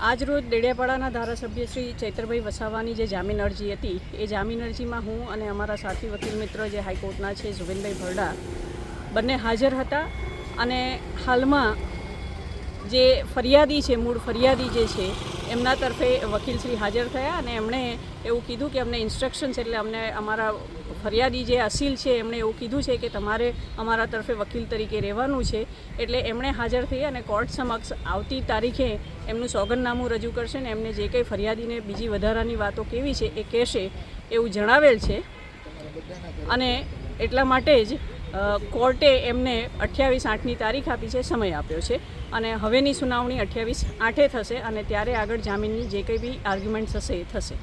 આજ રોજ ડેડિયાપાડાના ધારાસભ્ય શ્રી ચૈતરભાઈ વસાવાની જે જામીન અરજી હતી, એ જામીન અરજીમાં હું અને અમારા સાથી વકીલ મિત્ર જે હાઈકોર્ટના છે જુબેનભાઈ ભરડા બંને હાજર હતા અને હાલમાં જે ફરિયાદી છે, મૂળ ફરિયાદી જે છે એમના તરફે વકીલશ્રી હાજર થયા અને એમણે એવું કીધું કે અમને ઇન્સ્ટ્રક્શન્સ એટલે અમને અમારા ફરિયાદી જે અસીલ છે, એમણે એવું કીધું છે કે તમારે અમારા તરફે વકીલ તરીકે રહેવાનું છે. એટલે એમણે હાજર થઈ અને કોર્ટ સમક્ષ આવતી તારીખે એમનું સોગંદનામું રજૂ કરશે ને એમને જે કંઈ ફરિયાદીને બીજી વધારાની વાતો કેવી છે એ કહેશે એવું જણાવેલ છે. અને એટલા માટે જ કોર્ટે એમને અઠ્યાવીસ આઠની તારીખ આપી છે, સમય આપ્યો છે. અને હવેની સુનાવણી અઠ્યાવીસ આઠે થશે અને ત્યારે આગળ જામીનની જે કંઈ બી આર્ગ્યુમેન્ટ્સ હશે એ થશે.